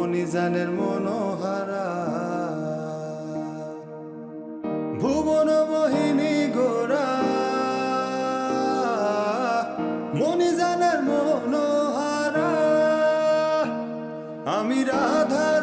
মণিজানের মনোহারা। ভুবন মোহিনী গোরা। মনিজানের মনোহারা। আমি রাধার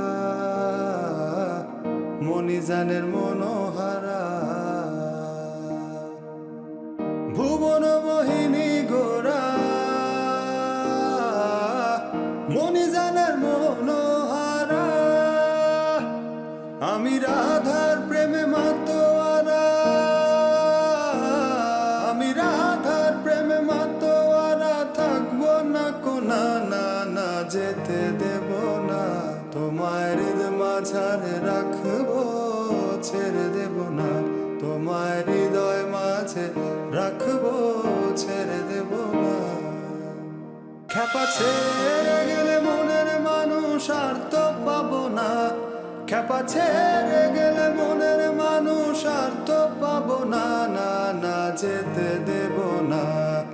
মণিজানের মনোহারা। ভুবন মোহিনী গোরা। মণিজানের মনোহারা। আমি রাধার প্রেমে মাতোয়ারা। আমি প্রেমে থাকব না না না যেতে দেব না। হৃদ মাঝারে রাখব ছেড়ে দেব না। তোমায় হৃদয় মাঝে রাখব, ছেড়ে দেব না। খেপা ছেড়ে গেলে মনের মানুষ আর তো পাবো না। খেপা ছেড়ে গেলে মনের মানুষ আর তো পাবো না না না, যেতে দেব না।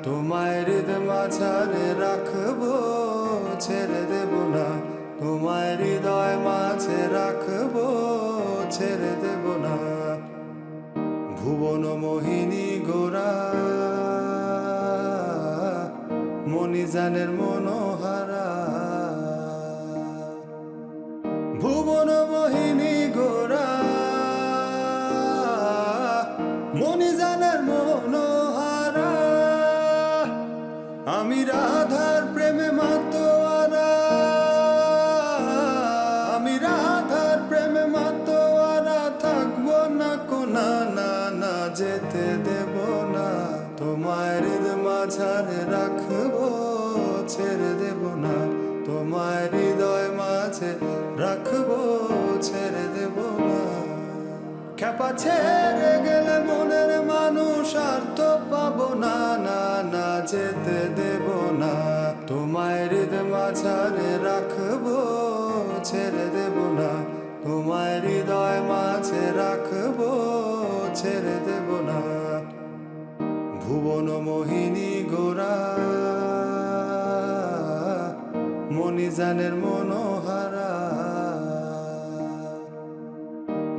তোমায় হৃদ মাঝারে রাখব, ছেড়ে দেব না। তোমায় হৃদয় মাঝে রাখব। ছেড়ে দেব না। ভুবন মোহিনী গোরা মণিজানের মনোহারা। ভুবন মোহিনী গোরা মণিজানের মনোহারা। আমি রাধার দেব না। হৃদ মাঝারে রাখব, ছেড়ে দেব না। তোমায় হৃদয় মাঝে রাখব, ছেড়ে দেব না। খেপা ছেড়ে গেলে মনের মানুষ আর তো পাবো না না না, যেতে দেব না। তোমায় হৃদ মাঝারে রাখব, ছেড়ে দেব না। তোমায় হৃদয় মাঝে রাখব, ছেড়ে দেব না। ভুবন মোহিনী গোরা মণিজানের মনোহারা।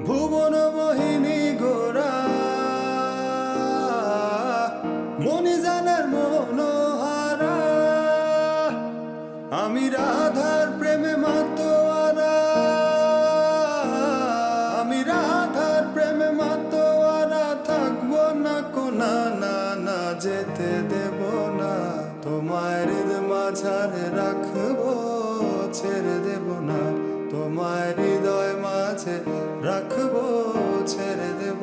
ভুবন মোহিনী গোরা মণিজানের মনোহারা। আমি রাধার মাঝারে রাখব ছেড়ে দেব না। তোমার হৃদয় মাঝে রাখব ছেড়ে দেব